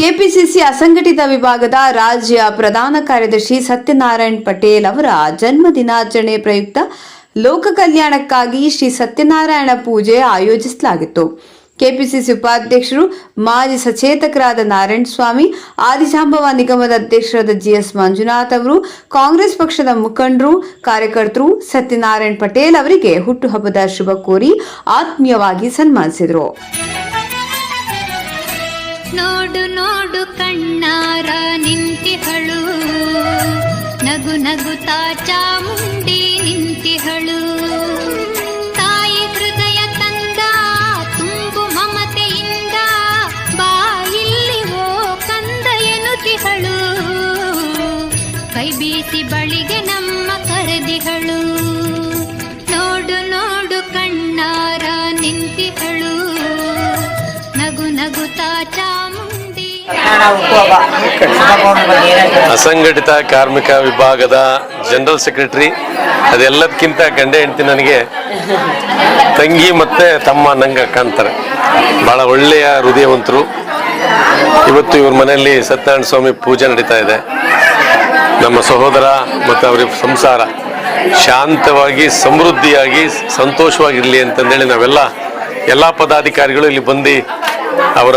KPCC ಅಸಂಘಟಿತ ವಿಭಾಗದ ರಾಜ್ಯ ಪ್ರಧಾನ ಕಾರ್ಯದರ್ಶಿ ಸತ್ಯನಾರಾಯಣ್ ಪಟೇಲ್ ಅವರ ಜನ್ಮ ದಿನಾಚರಣೆ ಪ್ರಯುಕ್ತ ಲೋಕ ಕಲ್ಯಾಣಕ್ಕಾಗಿ ಶ್ರೀ ಸತ್ಯನಾರಾಯಣ ಪೂಜೆ ಆಯೋಜಿಸಲಾಗಿತ್ತು. ಕೆಪಿಸಿಸಿ ಉಪಾಧ್ಯಕ್ಷರು ಮಾಜಿ ಸಚೇತಕರಾದ ನಾರಾಯಣ ಸ್ವಾಮಿ ಆದಿಜಾಂಬವ ನಿಗಮದ ಅಧ್ಯಕ್ಷರಾದ ಜಿಎಸ್ ಮಂಜುನಾಥ್ ಅವರು, ಕಾಂಗ್ರೆಸ್ ಪಕ್ಷದ ಮುಖಂಡರು, ಕಾರ್ಯಕರ್ತರು ಸತ್ಯನಾರಾಯಣ್ ಪಟೇಲ್ ಅವರಿಗೆ ಹುಟ್ಟುಹಬ್ಬದ ಶುಭ ಕೋರಿ ಆತ್ಮೀಯವಾಗಿ ಸನ್ಮಾನಿಸಿದರು. ನೋಡು ನೋಡು ಕಣ್ಣಾರ ನಿಂತಿಹಳು ನಗು ನಗುತ್ತಾ ಚಾಮುಂಡಿ ನಿಂತಿಹಳು ತಾಯಿ ಹೃದಯ ತಂದ, ತುಂಬು ಮಮತೆಯಿಂದ ಬಾಯಿಲ್ಲಿ ಓ ಕಂದ ಎನ್ನುತ್ತಿಹಳು ಕೈ ಬೀಸಿ ಬಳಿಗೆ ನಮ್ಮ ಕರೆದಿಹಳು ನೋಡು ನೋಡು ಕಣ್ಣಾರ ನಿಂತಿಹಳು ನಗು ನಗುತ್ತಾ ಚಾಮುಂಡಿ ಅಸಂಘಟಿತ ಕಾರ್ಮಿಕ ವಿಭಾಗದ ಜನರಲ್ ಸೆಕ್ರೆಟರಿ, ಅದೆಲ್ಲದಕ್ಕಿಂತ ಗಂಡ ಹೆಂಡತಿ ನನಗೆ ತಂಗಿ ಮತ್ತೆ ತಮ್ಮ ನಂಗೆ ಕಾಣ್ತಾರೆ. ಬಹಳ ಒಳ್ಳೆಯ ಹೃದಯವಂತರು. ಇವತ್ತು ಇವ್ರ ಮನೆಯಲ್ಲಿ ಸತ್ಯನಾರಾಯಣ ಸ್ವಾಮಿ ಪೂಜೆ ನಡೀತಾ ಇದೆ. ನಮ್ಮ ಸಹೋದರ ಮತ್ತು ಅವರ ಸಂಸಾರ ಶಾಂತವಾಗಿ, ಸಮೃದ್ಧಿಯಾಗಿ, ಸಂತೋಷವಾಗಿರಲಿ ಅಂತಂದೇಳಿ ನಾವೆಲ್ಲ ಎಲ್ಲ ಪದಾಧಿಕಾರಿಗಳು ಇಲ್ಲಿ ಬಂದು ಅವರ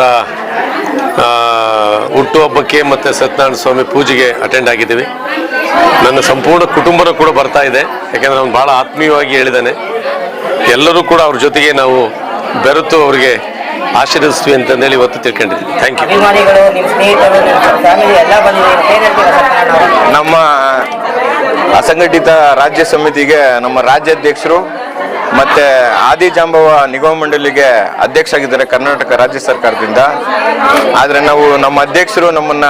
ಹುಟ್ಟುಹಬ್ಬಕ್ಕೆ ಮತ್ತು ಸತ್ಯನಾರಾಯಣ ಸ್ವಾಮಿ ಪೂಜೆಗೆ ಅಟೆಂಡ್ ಆಗಿದ್ದೀವಿ. ನನ್ನ ಸಂಪೂರ್ಣ ಕುಟುಂಬನೂ ಕೂಡ ಬರ್ತಾ ಇದೆ. ಯಾಕೆಂದರೆ ಅವನು ಭಾಳ ಆತ್ಮೀಯವಾಗಿ ಹೇಳಿದ್ದಾನೆ ಎಲ್ಲರೂ ಕೂಡ ಅವ್ರ ಜೊತೆಗೆ ನಾವು ಬೆರೆತು ಅವರಿಗೆ ಆಶೀರ್ವಿಸ್ತೀವಿ ಅಂತಂದೇಳಿ ಇವತ್ತು ತಿಳ್ಕೊಂಡಿದ್ದೀವಿ ಥ್ಯಾಂಕ್ ಯು? ನಮ್ಮ ಅಸಂಘಟಿತ ರಾಜ್ಯ ಸಮಿತಿಗೆ ನಮ್ಮ ರಾಜ್ಯಾಧ್ಯಕ್ಷರು ಮತ್ತೆ ಆದಿ ಆದಿಜಾಂಬವ ನಿಗಮ ಮಂಡಳಿಗೆ ಅಧ್ಯಕ್ಷ ಆಗಿದ್ದಾರೆ ಕರ್ನಾಟಕ ರಾಜ್ಯ ಸರ್ಕಾರದಿಂದ. ಆದ್ರೆ ನಾವು ನಮ್ಮ ಅಧ್ಯಕ್ಷರು ನಮ್ಮನ್ನ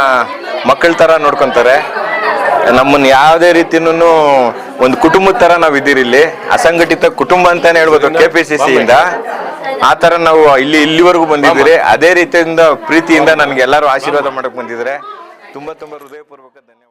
ಮಕ್ಕಳ ತರ ನೋಡ್ಕೊತಾರೆ. ನಮ್ಮನ್ನ ಯಾವುದೇ ರೀತಿನೂ ಒಂದು ಕುಟುಂಬದ ತರ ನಾವು ಇದ್ದೀರಿ ಇಲ್ಲಿ. ಅಸಂಘಟಿತ ಕುಟುಂಬ ಅಂತಾನೆ ಹೇಳ್ಬೋದು ಕೆ ಪಿ ಸಿ ಇಂದ ಆ ತರ ನಾವು ಇಲ್ಲಿ ಇಲ್ಲಿವರೆಗೂ ಬಂದಿದ್ದೀರಿ. ಅದೇ ರೀತಿಯಿಂದ ಪ್ರೀತಿಯಿಂದ ನನಗೆ ಎಲ್ಲರೂ ಆಶೀರ್ವಾದ ಮಾಡಕ್ ಬಂದಿದ್ದಾರೆ. ತುಂಬಾ ತುಂಬಾ ಹೃದಯಪೂರ್ವಕ ಧನ್ಯವಾದ.